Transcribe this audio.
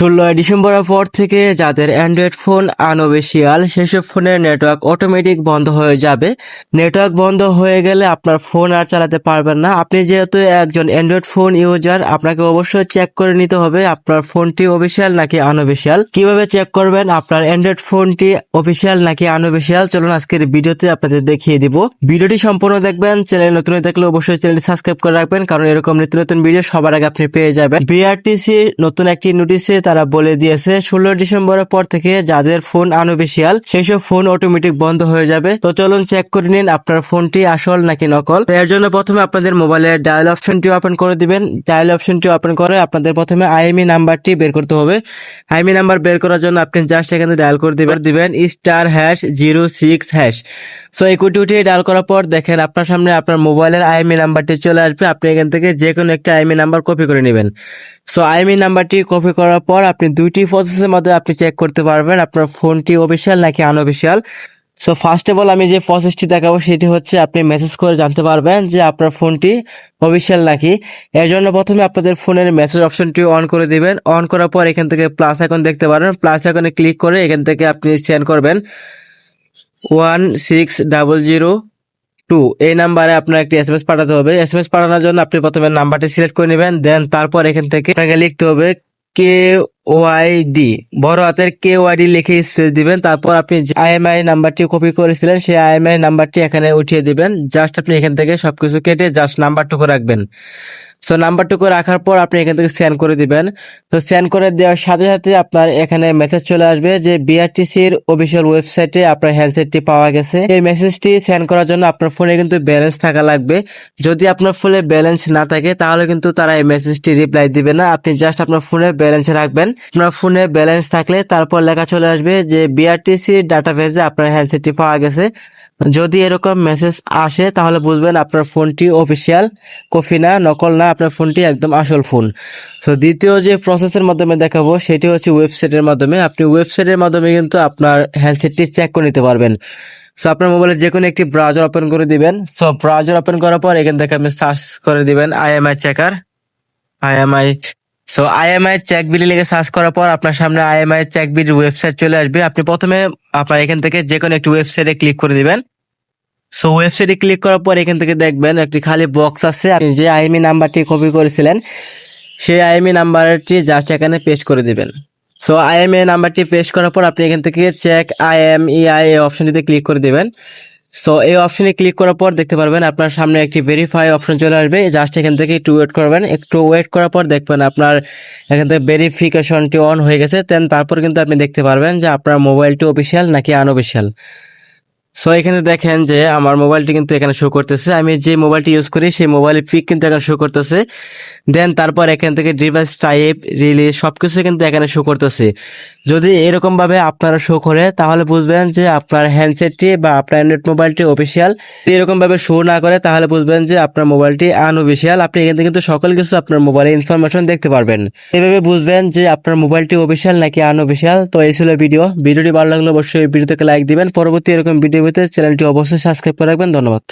ষোলোই ডিসেম্বরের পর থেকে যাদের অ্যান্ড্রয়েড ফোন আনঅফিসিয়াল সেসব ফোনের নেটওয়ার্ক অটোমেটিক বন্ধ হয়ে যাবে। নেটওয়ার্ক বন্ধ হয়ে গেলে আপনার ফোন আর চালাতে পারবেন না। আপনি যেহেতু একজন অ্যান্ড্রয়েড ফোন ইউজার, আপনাকে অবশ্যই চেক করে নিতে হবে আপনার ফোনটি অফিসিয়াল নাকি আনঅফিসিয়াল কীভাবে চেক করবেন? আপনার অ্যান্ড্রয়েড ফোনটি অফিসিয়াল নাকি আনঅফিসিয়াল চলুন আজকের ভিডিওতে আপনাদের দেখিয়ে দিব। ভিডিওটি সম্পূর্ণ দেখবেন। চ্যানেল নতুন থাকলে অবশ্যই চ্যানেলটি সাবস্ক্রাইব করে রাখবেন, কারণ এরকম নিত্য নতুন ভিডিও সবার আগে আপনি পেয়ে যাবেন। বিআরটিসি নতুন একটি নোটিশে তারা বলে দিয়েছে ষোলো ডিসেম্বরের পর থেকে যাদের ফোন আনঅফিসিয়াল সেই সব ফোন অটোমেটিক বন্ধ হয়ে যাবে। তো চলুন চেক করে নিন আপনার ফোনটি আসল নাকি নকল। এর জন্য প্রথমে আপনাদের মোবাইলের ডায়াল অপশনটি ওপেন করে দিবেন। ডায়াল অপশনটি ওপেন করে আপনাদের প্রথমে আইএমই নাম্বারটি বের করতে হবে। আইএমই নাম্বার বের করার জন্য আপনি জাস্ট এখানে ডায়াল করে দিবেন দিবেন star hash zero six hash so এই কুটিটি ডায়াল করার পর দেখেন আপনার সামনে আপনার মোবাইলের আইএমই নাম্বারটি চলে আসবে। আপনি এখান থেকে যে কোনো একটা আইএমই নাম্বার কপি করে নেবেন। সো আইএমই নাম্বারটি কপি করার পর আপনি দুইটি প্রসেসের মধ্যে আপনি চেক করতে পারবেন আপনার ফোনটি অফিসিয়াল নাকি unofficial so first of all আমি যে প্রসেসটি দেখাবো সেটি হচ্ছে আপনি মেসেজ করে জানতে পারবেন যে আপনার ফোনটি অফিসিয়াল নাকি। এর জন্য প্রথমে আপনাদের ফোনের মেসেজ অপশনটি অন করে দিবেন। অন করার পর এখান থেকে প্লাস আইকন দেখতে পারেন। প্লাস আইকনে ক্লিক করে এখান থেকে আপনি সেন্ড করবেন। One six double zero two এই নাম্বারে আপনার একটি এস এম এস পাঠাতে হবে। এস এম এস পাঠানোর জন্য আপনি প্রথমে নাম্বারটি সিলেক্ট করে নেবেন। দেন তারপর এখান থেকে আপনাকে লিখতে হবে কে ওয়াইডি বড় হাতের কে ওয়াইডি লিখে স্পেস দিবেন, তারপর আপনি আইএমআই নাম্বারটি কপি করেছিলেন, সেই আইএমআই নাম্বারটি এখানে উঠিয়ে দিবেন। জাস্ট আপনি এখান থেকে সবকিছু কেটে জাস্ট নাম্বারটুকু রাখবেন। সো নাম্বারটুকু রাখার পর আপনি এখান থেকে স্ক্যান করে দিবেন। তো স্ক্যান করে দেওয়ার সাথে সাথে আপনার এখানে মেসেজ চলে আসবে যে বিআরটিসির অফিসিয়াল ওয়েবসাইটে আপনার হ্যান্ডসেটটি পাওয়া গেছে। এই মেসেজটি সেন্ড করার জন্য আপনার ফোনে কিন্তু ব্যালেন্স থাকা লাগবে। যদি আপনার ফোনে ব্যালেন্স না থাকে, তাহলে কিন্তু তারা এই মেসেজটি রিপ্লাই দিবে না। আপনি জাস্ট আপনার ফোনে ব্যালেন্স রাখবেন। আপনার ফোনে ব্যালেন্স থাকলে তারপর লেখা চলে আসবে যে বিআরটিসি ডাটাবেজে আপনার হ্যান্ডসেটটি পাওয়া গেছে। যদি এরকম মেসেজ আসে, তাহলে বুঝবেন আপনার ফোনটি অফিসিয়াল কপি না, নকল না, আপনার ফোনটি একদম আসল ফোন। সো দ্বিতীয় যে প্রসেসের মাধ্যমে দেখাবো, সেটি হচ্ছে ওয়েবসাইটের মাধ্যমে। আপনি ওয়েবসাইটের মাধ্যমে কিন্তু আপনার হ্যান্ডসেটটি চেক করে নিতে পারবেন। সো আপনার মোবাইলে যে কোনো একটি ব্রাউজার ওপেন করে দিবেন। সো ব্রাউজার ওপেন করার পর এখান থেকে আপনি সার্চ করে দিবেন IMEI checker IMEI so IMEI check বিলি লিখে সার্চ করার পর আপনার সামনে আইএমআই চেক বিলির ওয়েবসাইট চলে আসবে। আপনি প্রথমে আপনার এখান থেকে যে কোনো একটি ওয়েবসাইটে ক্লিক করে দিবেন। সো ওয়েবসাইটে ক্লিক করার পর এখান থেকে দেখবেন একটি খালি বক্স আছে। আপনি যে আইএমই নাম্বারটি কপি করেছিলেন, সেই আইএমই নাম্বারটি জাস্ট এখানে পেস্ট করে দিবেন। সো আইএমএ নাম্বারটি পেস্ট করার পর আপনি এখান থেকে চেক আইএম ইআই এই অপশনটিতে ক্লিক করে দিবেন। সো এই অপশনে ক্লিক করার পর দেখতে পারবেন আপনার সামনে একটি ভেরিফাই অপশন চলে আসবে। জাস্ট এখান থেকে একটু ওয়েট করবেন। একটু ওয়েট করার পর দেখবেন আপনার এখান থেকে ভেরিফিকেশনটি অন হয়ে গেছে। দেন তারপর কিন্তু আপনি দেখতে পারবেন যে আপনার মোবাইলটি অফিসিয়াল নাকি আনঅফিসিয়াল সো এখানে দেখেন যে আমার মোবাইলটি কিন্তু এখানে শো করতেছে। আমি যে মোবাইলটি ইউজ করি, সেই মোবাইলের পিক কিন্তু এখানে শো করতেছে। দেন তারপর এখান থেকে ডিভাইস টাইপ রিলিজ সবকিছু কিন্তু এখানে শো করতেছে। যদি এরকমভাবে আপনারা শো করে, তাহলে বুঝবেন যে আপনার হ্যান্ডসেটটি বা আপনার অ্যান্ড্রয়েড মোবাইলটি অফিসিয়াল এরকম ভাবে শো না করে, তাহলে বুঝবেন যে আপনার মোবাইলটি আনঅফিসিয়াল আপনি এখান থেকে কিন্তু সকল কিছু আপনার মোবাইলের ইনফরমেশন দেখতে পারবেন। এভাবে বুঝবেন যে আপনার মোবাইলটি অফিসিয়াল নাকি আনঅফিসিয়াল তো এই ছিল ভিডিও ভিডিওটি ভালো লাগলে অবশ্যই ভিডিওতে লাইক দিবেন। পরবর্তী এরকম ভিডিও চ্যানেলটি অবশ্যই সাবস্ক্রাইব করে রাখবেন। ধন্যবাদ।